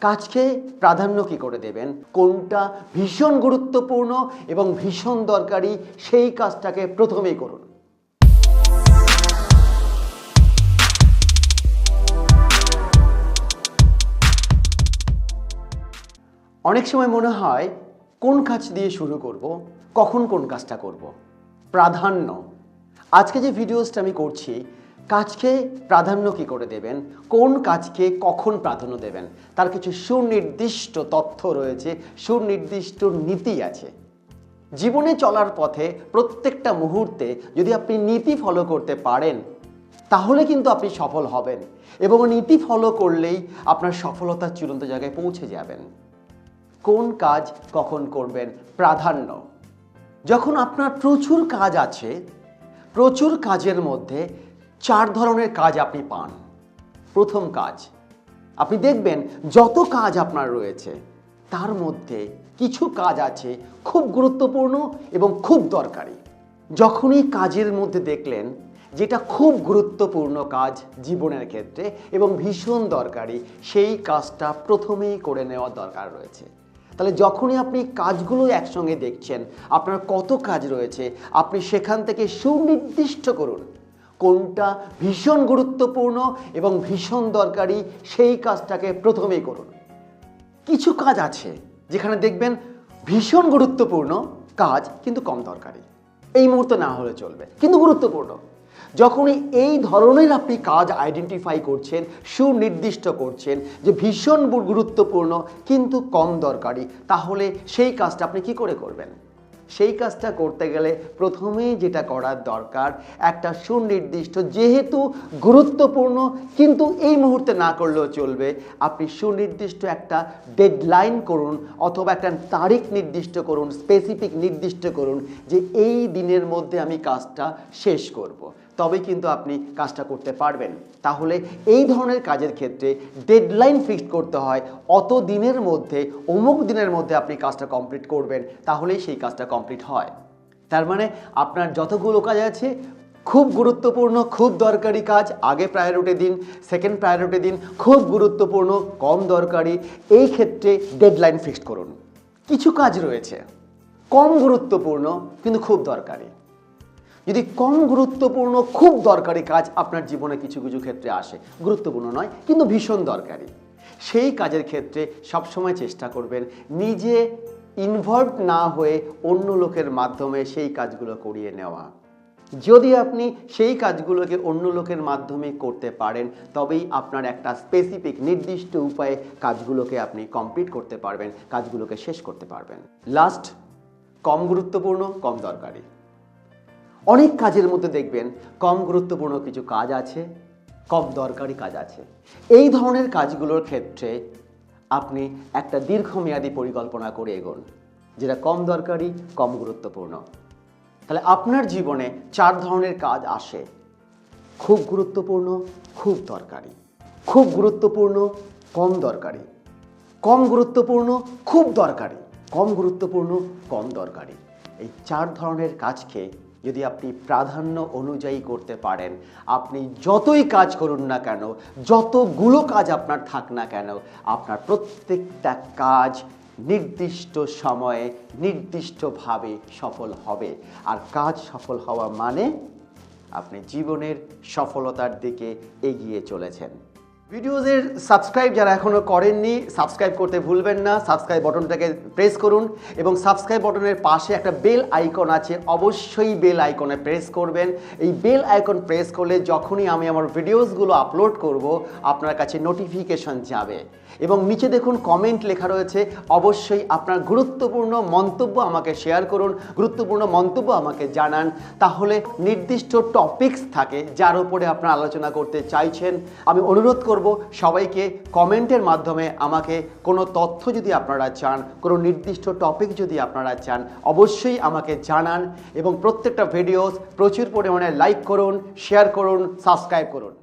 কাজকে প্রাধান্য কি করে দেবেন? কোনটা ভীষণ গুরুত্বপূর্ণ এবং ভীষণ দরকারি সেই কাজটাকে প্রথমেই করুন। অনেক সময় মনে হয়, কোন কাজ দিয়ে শুরু করব, কখন কোন কাজটা করব? প্রাধান্য। আজকে যে ভিডিওসটা আমি করছি কাজকে প্রাধান্য কি করে দেবেন? কোন কাজকে কখন প্রাধান্য দেবেন? তার কিছু সুনির্দিষ্ট তথ্য রয়েছে, সুনির্দিষ্ট নীতি আছে। জীবনে চলার পথে প্রত্যেকটা মুহূর্তে যদি আপনি নীতি ফলো করতে পারেন, তাহলে কিন্তু আপনি সফল হবেন এবং নীতি ফলো করলেই আপনার সফলতার চূড়ান্ত জায়গায় পৌঁছে যাবেন। কোন কাজ কখন করবেন? প্রাধান্য। যখন আপনার প্রচুর কাজ আছে, প্রচুর কাজের মধ্যে চার ধরনের কাজ আপনি পান। প্রথম কাজ, আপনি দেখবেন যত কাজ আপনার রয়েছে, তার মধ্যে কিছু কাজ আছে খুব গুরুত্বপূর্ণ এবং খুব দরকারি। যখনই কাজের মধ্যে দেখলেন যেটা খুব গুরুত্বপূর্ণ কাজ জীবনের ক্ষেত্রে এবং ভীষণ দরকারি, সেই কাজটা প্রথমেই করে নেওয়া দরকার রয়েছে। তাহলে যখনই আপনি কাজগুলো একসঙ্গে দেখছেন, আপনার কত কাজ রয়েছে, আপনি সেখান থেকে সুনির্দিষ্ট করুন। কোনটা ভীষণ গুরুত্বপূর্ণ এবং ভীষণ দরকারি সেই কাজটাকে প্রথমেই করুন। কিছু কাজ আছে যেখানে দেখবেন ভীষণ গুরুত্বপূর্ণ কাজ কিন্তু কম দরকারি। এই মুহূর্তে না হলে চলবে, কিন্তু গুরুত্বপূর্ণ। যখনই এই ধরনের আপনি কাজ আইডেন্টিফাই করছেন, সুনির্দিষ্ট করছেন যে ভীষণ গুরুত্বপূর্ণ কিন্তু কম দরকারি, তাহলে সেই কাজটা আপনি কি করে করবেন? সেই কাজটা করতে গেলে প্রথমেই যেটা করার দরকার, একটা সুনির্দিষ্ট যেহেতু গুরুত্বপূর্ণ, কিন্তু এই মুহূর্তে না করলেও চলবে আপনি সুনির্দিষ্ট একটা ডেডলাইন করুন অথবা একটা তারিখ নির্দিষ্ট করুন স্পেসিফিক নির্দিষ্ট করুন যে এই দিনের মধ্যে আমি কাজটা শেষ করব। তবেই কিন্তু আপনি কাজটা করতে পারবেন। তাহলে এই ধরনের কাজের ক্ষেত্রে ডেডলাইন ফিক্সড করতে হয়, অত দিনের মধ্যে, অমুক দিনের মধ্যে আপনি কাজটা কমপ্লিট করবেন, তাহলেই সেই কাজটা কমপ্লিট হয়। তার মানে আপনার যতগুলো কাজ আছে, খুব গুরুত্বপূর্ণ, খুব দরকারি কাজ, আগে প্রায়োরিটি দিন সেকেন্ড প্রায়োরিটি দিন, খুব গুরুত্বপূর্ণ, কম দরকারি, এই ক্ষেত্রে ডেডলাইন ফিক্সড করুন। কিছু কাজ রয়েছে, কম গুরুত্বপূর্ণ, কিন্তু খুব দরকারি। যদি কম গুরুত্বপূর্ণ, খুব দরকারি কাজ আপনার জীবনে কিছু কিছু ক্ষেত্রে আসে। গুরুত্বপূর্ণ নয়, কিন্তু ভীষণ দরকারি। সেই কাজের ক্ষেত্রে সবসময় চেষ্টা করবেন নিজে ইনভলভ না হয়ে অন্য লোকের মাধ্যমে সেই কাজগুলো করিয়ে নেওয়া। যদি আপনি সেই কাজগুলোকে অন্য লোকের মাধ্যমে করতে পারেন, তবেই আপনার একটা স্পেসিফিক নির্দিষ্ট উপায়ে কাজগুলোকে আপনি কমপ্লিট করতে পারবেন, কাজগুলোকে শেষ করতে পারবেন। লাস্ট কম গুরুত্বপূর্ণ, কম দরকারি। অনেক কাজের মধ্যে দেখবেন কম গুরুত্বপূর্ণ কিছু কাজ আছে, কম দরকারি কাজ আছে। এই ধরনের কাজগুলোর ক্ষেত্রে আপনি একটা দীর্ঘমেয়াদী পরিকল্পনা করে এগোন, যেটা কম দরকারি, কম গুরুত্বপূর্ণ। তাহলে আপনার জীবনে চার ধরনের কাজ আসে। খুব গুরুত্বপূর্ণ, খুব দরকারি। খুব গুরুত্বপূর্ণ, কম দরকারি। কম গুরুত্বপূর্ণ, খুব দরকারি। কম গুরুত্বপূর্ণ, কম দরকারি। এই চার ধরনের কাজকে যদি আপনি প্রাধান্য অনুযায়ী করতে পারেন, আপনি যতই কাজ করুন না কেন, যতগুলো কাজ আপনার থাক না কেন, আপনার প্রত্যেকটা কাজ নির্দিষ্ট সময়ে, নির্দিষ্টভাবে সফল হবে। আর কাজ সফল হওয়া মানে আপনি জীবনের সফলতার দিকে এগিয়ে চলেছেন। ভিডিওজের সাবস্ক্রাইব যারা এখনও করেননি সাবস্ক্রাইব করতে ভুলবেন না। সাবস্ক্রাইব বটনটাকে প্রেস করুন এবং সাবস্ক্রাইব বটনের পাশে একটা বেল আইকন আছে, অবশ্যই বেল আইকনে প্রেস করবেন। এই বেল আইকন প্রেস করলে যখনই আমি আমার ভিডিওসগুলো আপলোড করব, আপনার কাছে নোটিফিকেশন যাবে। এবং নিচে দেখুন কমেন্ট লেখা রয়েছে, অবশ্যই আপনার গুরুত্বপূর্ণ মন্তব্য আমাকে শেয়ার করুন, গুরুত্বপূর্ণ মন্তব্য আমাকে জানান। তাহলে নির্দিষ্ট টপিকস থাকে, যার উপরে আপনারা আলোচনা করতে চাইছেন। আমি অনুরোধ করব, সবাইকে কমেন্টের মাধ্যমে আমাকে কোনো তথ্য যদি আপনারা চান, কোনো নির্দিষ্ট টপিক যদি আপনারা চান, অবশ্যই আমাকে জানান এবং প্রত্যেকটা ভিডিওস প্রচুর পরিমাণে লাইক করুন শেয়ার করুন সাবস্ক্রাইব করুন।